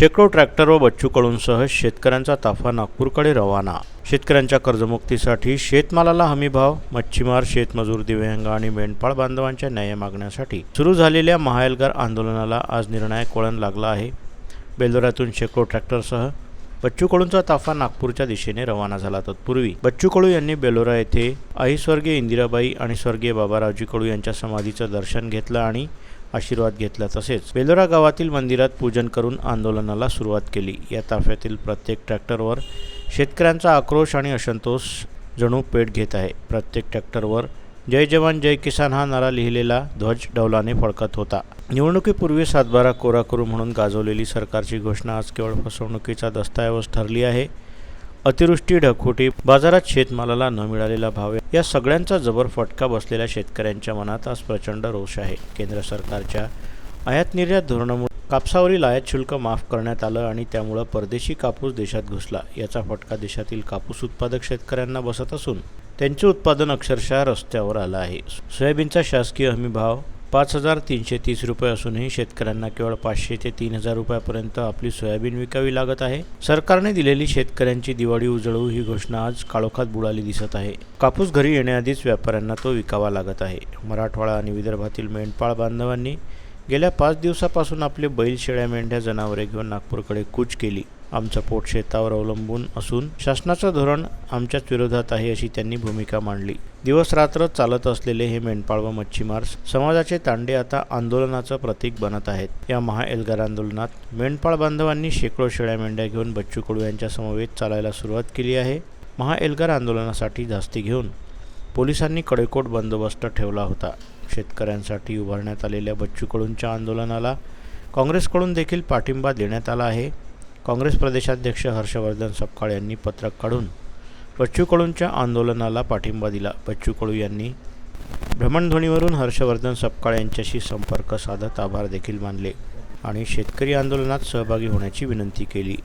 शेकडो ट्रॅक्टर व बच्चू कळूंसह शेतकऱ्यांचा ताफा नागपूरकडे रवाना. शेतकऱ्यांच्या कर्जमुक्तीसाठी शेतमालाला हमीभाव मच्छीमार शेतमजूर दिव्यांग आणि मेंढपाळ बांधवांच्या न्याय मागण्यासाठी सुरू झालेल्या महायलगार आंदोलनाला आज निर्णायक वळण लागलं आहे. बेलदोऱ्यातून शेकडो ट्रॅक्टरसह बच्चूकडूंचा ताफा नागपूरच्या दिशेने रवाना झाला तत्पूर्वी. बच्चू कळू यांनी बेलोरा येथे आई स्वर्गीय इंदिराबाई आणि स्वर्गीय बाबारावजी कडू यांच्या समाधीचं दर्शन घेतलं आणि आशीर्वाद घेतला तसेच बेलोरा गावातील मंदिरात पूजन करून आंदोलनाला सुरुवात केली. या ताफ्यातील प्रत्येक ट्रॅक्टरवर शेतकऱ्यांचा आक्रोश आणि असंतोष जणू पेट घेत आहे. प्रत्येक ट्रॅक्टरवर जय जवान जय किसान हा नारा लिहिलेला ध्वज डौलाने फडकत होता. निवडणुकीपूर्वी सातबारा कोरा करू म्हणून गाजवलेली सरकारची घोषणा आज केवळ फसवणुकीचा दस्तऐवज ठरली आहे. अतिवृष्टी ढगफुटी बाजारात शेतमालाला न मिळालेला भाव या सगळ्यांचा जबर फटका बसलेल्या शेतकऱ्यांच्या मनात आज प्रचंड रोष आहे. केंद्र सरकारच्या आयात निर्यात धोरणामुळे कापसावरील आयात शुल्क माफ करण्यात आलं आणि त्यामुळं परदेशी कापूस देशात घुसला. याचा फटका देशातील कापूस उत्पादक शेतकऱ्यांना बसत असून त्यांचे उत्पादन अक्षरशः रस्त्यावर आलं आहे. सोयाबीनचा शासकीय हमी भाव पाच हजार तीनशे तीस रुपये असूनही शेतकऱ्यांना केवळ पाचशे ते तीन हजार रुपयापर्यंत आपली सोयाबीन विकावी लागत आहे. सरकारने दिलेली शेतकऱ्यांची दिवाळी उजळवू ही घोषणा आज काळोखात बुडाली दिसत आहे. कापूस घरी येण्याआधीच व्यापाऱ्यांना तो विकावा लागत आहे. मराठवाडा आणि विदर्भातील मेंढपाळ बांधवांनी गेल्या पाच दिवसापासून आपले बैल शेळ्या मेंढ्या जनावरे घेऊन नागपूरकडे कूच केली. आमचं पोट शेतावर अवलंबून असून शासनाचं धोरण आमच्याच विरोधात आहे अशी त्यांनी भूमिका मांडली. दिवस रात्र चालत असलेले हे मेंढपाळ व मच्छीमार समाजाचे तांडे आता आंदोलनाचं प्रतीक बनत आहेत. या महाएल्गार आंदोलनात मेंढपाळ बांधवांनी शेकडो शेळ्या मेंढ्या घेऊन बच्चू कडू यांच्या समवेत चालायला सुरुवात केली आहे. महाएल्गार आंदोलनासाठी धास्ती घेऊन पोलिसांनी कडेकोट बंदोबस्त ठेवला होता. शेतकऱ्यांसाठी उभारण्यात आलेल्या बच्चू कडूंच्या आंदोलनाला काँग्रेसकडून देखील पाठिंबा देण्यात आला आहे. काँग्रेस प्रदेशाध्यक्ष हर्षवर्धन सपकाळ यांनी पत्रक काढून बच्चू कडूंच्या आंदोलनाला पाठिंबा दिला. बच्चू कडू यांनी भ्रमणध्वनीवरून हर्षवर्धन सपकाळ यांच्याशी संपर्क साधत आभार देखील मानले आणि शेतकरी आंदोलनात सहभागी होण्याची विनंती केली.